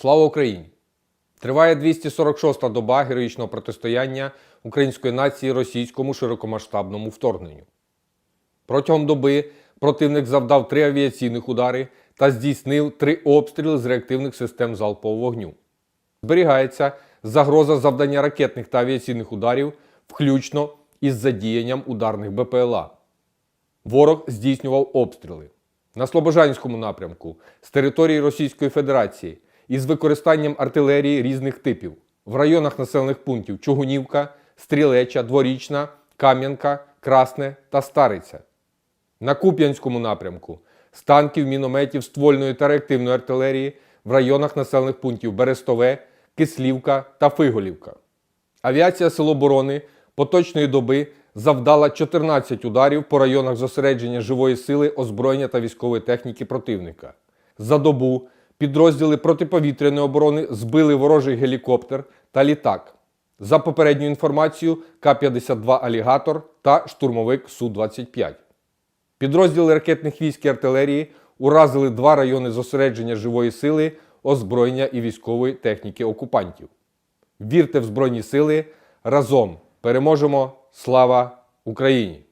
Слава Україні! Триває 246-та доба героїчного протистояння української нації російському широкомасштабному вторгненню. Протягом доби противник завдав три авіаційних удари та здійснив три обстріли з реактивних систем залпового вогню. Зберігається загроза завдання ракетних та авіаційних ударів, включно із задіянням ударних БПЛА. Ворог здійснював обстріли на Слобожанському напрямку з території Російської Федерації із використанням артилерії різних типів в районах населених пунктів Чугунівка, Стрілеча, Дворічна, Кам'янка, Красне та Стариця. На Куп'янському напрямку з танків, мінометів, ствольної та реактивної артилерії в районах населених пунктів Берестове, Кислівка та Фиголівка. Авіація Сил оборони поточної доби завдала 14 ударів по районах зосередження живої сили, озброєння та військової техніки противника. За добу підрозділи протиповітряної оборони збили ворожий гелікоптер та літак. За попередньою інформацією, К-52 Алігатор та штурмовик Су-25. Підрозділи ракетних військ і артилерії уразили два райони зосередження живої сили, озброєння і військової техніки окупантів. Вірте в Збройні Сили! Разом переможемо! Слава Україні!